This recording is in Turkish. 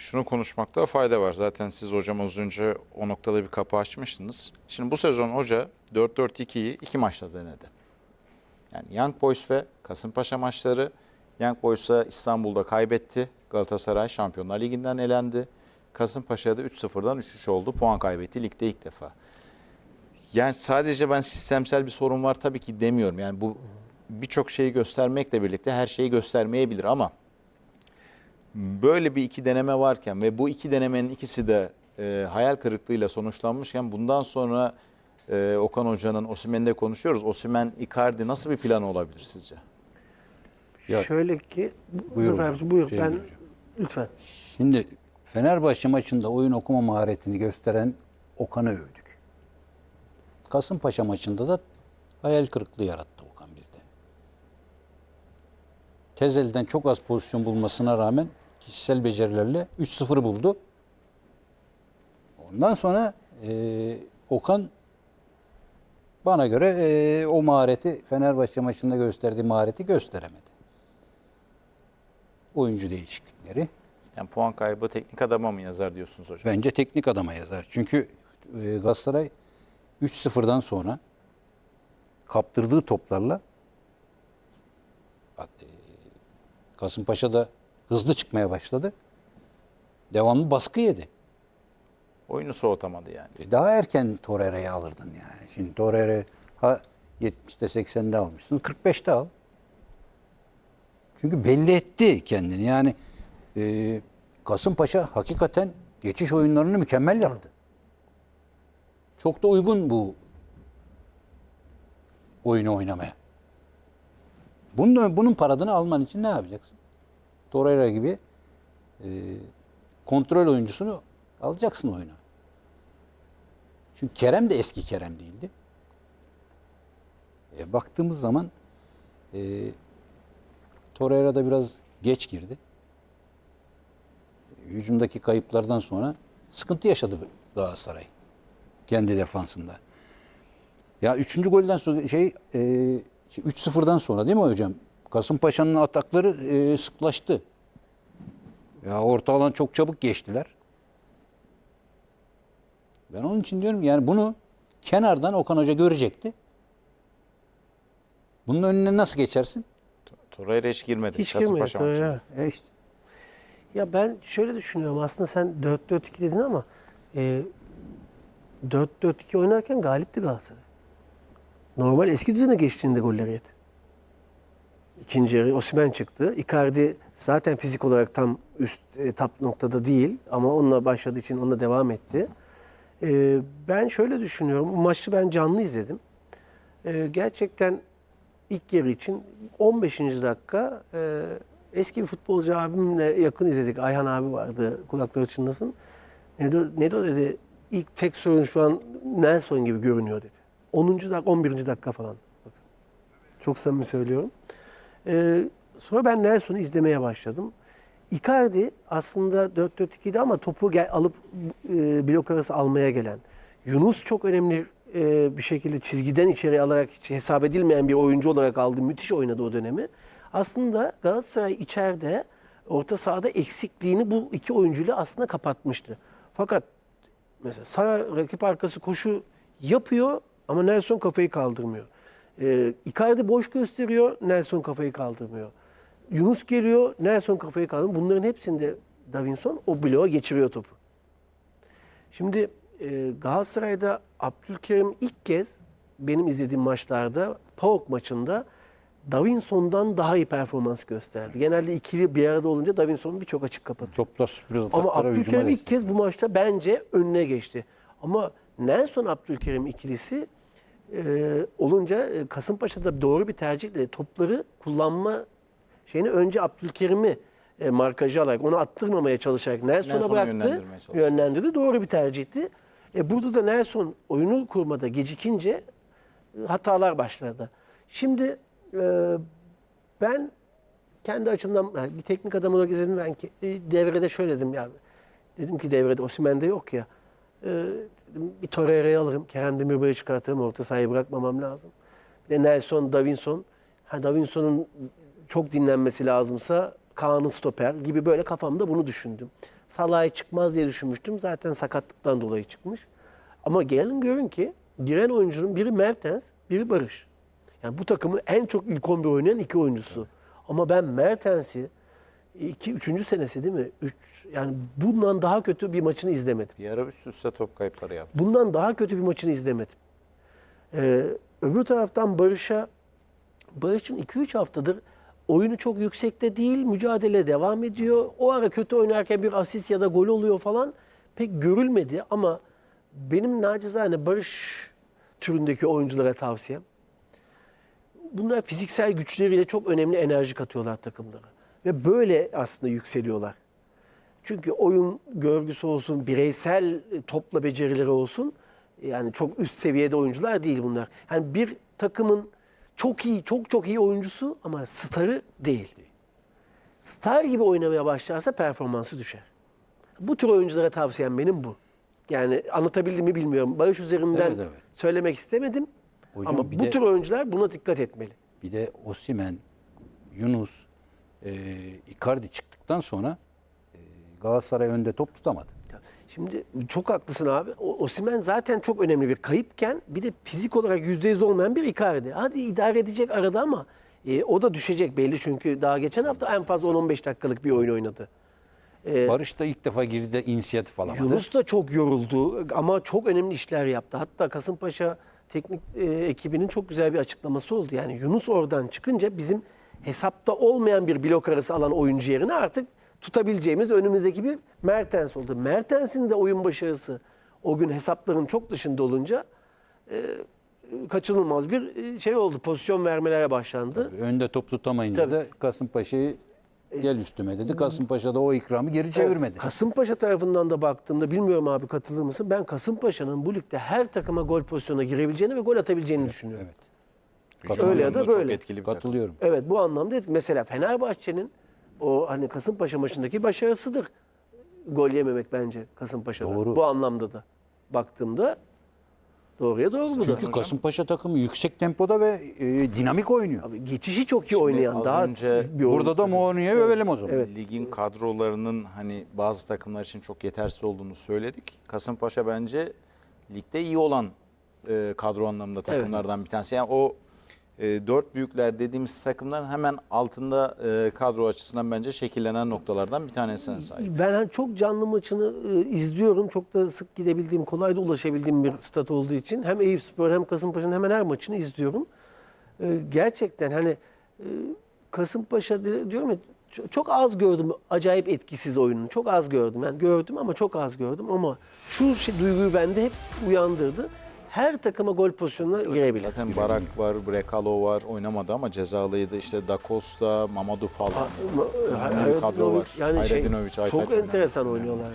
Şunu konuşmakta fayda var. Zaten siz hocam az önce o noktada bir kapı açmıştınız. Şimdi bu sezon hoca 4-4-2'yi iki maçta denedi. Yani Young Boys ve Kasımpaşa maçları. Young Boys'a İstanbul'da kaybetti. Galatasaray Şampiyonlar Ligi'nden elendi. Kasımpaşa'da 3-0'dan 3-3 oldu. Puan kaybetti ligde ilk defa. Yani sadece ben sistemsel bir sorun var tabii ki demiyorum. Yani bu birçok şeyi göstermekle birlikte her şeyi göstermeyebilir ama böyle bir iki deneme varken ve bu iki denemenin ikisi de e, hayal kırıklığıyla sonuçlanmışken bundan sonra e, Okan Hoca'nın Osimhen'de konuşuyoruz. Osimhen, Icardi nasıl bir planı olabilir sizce? Ya- Şöyle ki, bu Buyur Zafer abicim buyur. Şey ben hocam. lütfen. Şimdi Fenerbahçe maçında oyun okuma maharetini gösteren Okan'ı övdük. Kasımpaşa maçında da hayal kırıklığı yarattı Okan bizde. Tezel'den çok az pozisyon bulmasına rağmen kişisel becerilerle 3-0'ı buldu. Ondan sonra e, Okan bana göre e, o mahareti Fenerbahçe maçında gösterdiği mahareti gösteremedi. Oyuncu değişiklikleri. Yani puan kaybı teknik adama mı yazar diyorsunuz hocam? Bence teknik adama yazar. Çünkü e, Galatasaray 3-0'dan sonra kaptırdığı toplarla e, Kasımpaşa da hızlı çıkmaya başladı. Devamlı baskı yedi. Oyunu soğutamadı yani. E, daha erken Torreira'yı alırdın yani. Şimdi Torreira ha 70'te 80'de almışsın. 45'te al. Çünkü belli etti kendini. Yani e, Kasımpaşa hakikaten geçiş oyunlarını mükemmel yaptı. Çok da uygun bu oyunu oynamaya. Bunun, bunun paradını alman için ne yapacaksın? Torreira gibi e, kontrol oyuncusunu alacaksın oyuna. Çünkü Kerem de eski Kerem değildi. E, baktığımız zaman e, Torreira da biraz geç girdi. Hücumdaki kayıplardan sonra sıkıntı yaşadı Galatasaray. Kendi defansında. Ya üçüncü golden sonra şey e, 3-0'dan sonra değil mi hocam? Kasımpaşa'nın atakları e, sıklaştı. Ya orta alan çok çabuk geçtiler. Ben onun için diyorum yani bunu kenardan Okan Hoca görecekti. Bunun önüne nasıl geçersin? Torreira hiç girmedi. Hiç girmedi. Torreira. E işte. Ya ben şöyle düşünüyorum. Aslında sen 4-4-2 dedin ama e, 4-4-2 oynarken galipti Galatasaray. Normal eski düzene geçtiğinde golleri yedi. İkinci yarı Osimhen çıktı. Icardi zaten fizik olarak tam üst e, tap noktada değil ama onunla başladığı için onunla devam etti. E, ben şöyle düşünüyorum. Maçı ben canlı izledim. E, gerçekten ilk yarı için 15. dakika e, eski bir futbolcu abimle yakın izledik. Ayhan abi vardı kulakları çınlasın. Nedo, Nedo dedi ilk tek sorun şu an Nelson gibi görünüyor dedi. 10. dakika 11. dakika falan. Çok samimi söylüyorum. Ee, sonra ben Nelson'u izlemeye başladım. Icardi aslında 4-4-2'di ama topu gel, alıp e, blok arası almaya gelen. Yunus çok önemli e, bir şekilde çizgiden içeri alarak hiç hesap edilmeyen bir oyuncu olarak aldı. Müthiş oynadı o dönemi. Aslında Galatasaray içeride orta sahada eksikliğini bu iki oyuncuyla aslında kapatmıştı. Fakat mesela Sara rakip arkası koşu yapıyor ama Nelson kafayı kaldırmıyor. Ee, Icardi boş gösteriyor, Nelson kafayı kaldırmıyor. Yunus geliyor, Nelson kafayı kaldırmıyor. Bunların hepsinde Davinson o bloğa geçiriyor topu. Şimdi e, Galatasaray'da Abdülkerim ilk kez benim izlediğim maçlarda PAOK maçında Davinson'dan daha iyi performans gösterdi. Genelde ikili bir arada olunca Davinson birçok açık kapatıyor. Topla sürpriz Ama Abdülkerim ilk kez bu maçta bence önüne geçti. Ama Nelson Abdülkerim ikilisi e, olunca Kasımpaşa'da doğru bir tercihle topları kullanma şeyini önce Abdülkerim'i e, markajı alarak onu attırmamaya çalışarak Nelson'a bıraktı. Yönlendirdi. Doğru bir tercihti. E, burada da Nelson oyunu kurmada gecikince e, hatalar başladı. Şimdi e, ben kendi açımdan yani bir teknik adam olarak izledim ben ki e, devrede şöyle dedim ya dedim ki devrede Osimhen'de yok ya e, dedim, bir Torreira'yı alırım Kerem Demirbay'ı çıkartırım orta sahayı bırakmamam lazım. Bir de Nelson, Davinson ha Davinson'un çok dinlenmesi lazımsa Kaan'ın stoper gibi böyle kafamda bunu düşündüm. Salah'a çıkmaz diye düşünmüştüm. Zaten sakatlıktan dolayı çıkmış. Ama gelin görün ki giren oyuncunun biri Mertens, biri Barış. Yani bu takımın en çok ilk 11 oynayan iki oyuncusu. Ama ben Mertens'i 2 3. senesi değil mi? 3 yani bundan daha kötü bir maçını izlemedim. Bir ara üst üste top kayıpları yaptı. Bundan daha kötü bir maçını izlemedim. Ee, öbür taraftan Barış'a Barış'ın 2-3 haftadır oyunu çok yüksekte değil, mücadele devam ediyor. O ara kötü oynarken bir asist ya da gol oluyor falan pek görülmedi ama benim nacizane Barış türündeki oyunculara tavsiyem. Bunlar fiziksel güçleriyle çok önemli enerji katıyorlar takımlara. Ve böyle aslında yükseliyorlar. Çünkü oyun görgüsü olsun, bireysel topla becerileri olsun. Yani çok üst seviyede oyuncular değil bunlar. Yani bir takımın çok iyi, çok çok iyi oyuncusu ama starı değil. Star gibi oynamaya başlarsa performansı düşer. Bu tür oyunculara tavsiyem benim bu. Yani anlatabildim mi bilmiyorum. Barış üzerinden Evet, evet. söylemek istemedim. Hocam ama bu de- tür oyuncular buna dikkat etmeli. Bir de Osimen, Yunus, e, Icardi çıktıktan sonra e, Galatasaray önde top tutamadı. Şimdi çok haklısın abi. O Osimhen zaten çok önemli bir kayıpken bir de fizik olarak %100 olmayan bir Icardi. Hadi idare edecek arada ama e, o da düşecek belli çünkü daha geçen hafta en fazla 10-15 dakikalık bir oyun oynadı. Barış da ilk defa girdi de inisiyatif alamadı. Yunus da çok yoruldu ama çok önemli işler yaptı. Hatta Kasımpaşa teknik e, ekibinin çok güzel bir açıklaması oldu. Yani Yunus oradan çıkınca bizim hesapta olmayan bir blok arası alan oyuncu yerine artık tutabileceğimiz önümüzdeki bir Mertens oldu. Mertens'in de oyun başarısı o gün hesapların çok dışında olunca e, kaçınılmaz bir e, şey oldu. Pozisyon vermelere başlandı. Önde top tutamayınca Tabii. da Kasımpaşa'yı gel üstüme dedi. Kasımpaşa da o ikramı geri çevirmedi. Kasımpaşa tarafından da baktığımda bilmiyorum abi katılır mısın? Ben Kasımpaşa'nın bu ligde her takıma gol pozisyonuna girebileceğini ve gol atabileceğini düşünüyorum. Evet. Öyle ya da oyununda çok böyle. etkili bir takım. Katılıyorum. Evet bu anlamda mesela Fenerbahçe'nin o hani Kasımpaşa maçındaki başarısıdır. Gol yememek bence Kasımpaşa'da. Doğru. Bu anlamda da baktığımda doğruya doğru bu da. Çünkü Kasımpaşa takımı yüksek tempoda ve e, dinamik oynuyor. Abi geçişi çok iyi Şimdi oynayan daha önce bir oyun. Burada da Mourinho'yu övelim o zaman. Ligin kadrolarının hani bazı takımlar için çok yetersiz olduğunu söyledik. Kasımpaşa bence ligde iyi olan e, kadro anlamında takımlardan bir tanesi. Yani o e, dört büyükler dediğimiz takımların hemen altında e, kadro açısından bence şekillenen noktalardan bir tanesine sahip. Ben hani çok canlı maçını e, izliyorum. Çok da sık gidebildiğim, kolay da ulaşabildiğim bir stat olduğu için hem Eyüpspor hem Kasımpaşa'nın hemen her maçını izliyorum. E, gerçekten hani e, Kasımpaşa di- diyorum ya ço- çok az gördüm acayip etkisiz oyununu. Çok az gördüm. Yani gördüm ama çok az gördüm ama şu şey, duyguyu bende hep uyandırdı. Her takıma gol pozisyonuna girebilir. Zaten Barak var, Brekalo var oynamadı ama cezalıydı. İşte Da Costa, Mamadou falan. Önemli bir kadro var. Yani şey, Aytaç çok oynadı. enteresan oynuyorlar.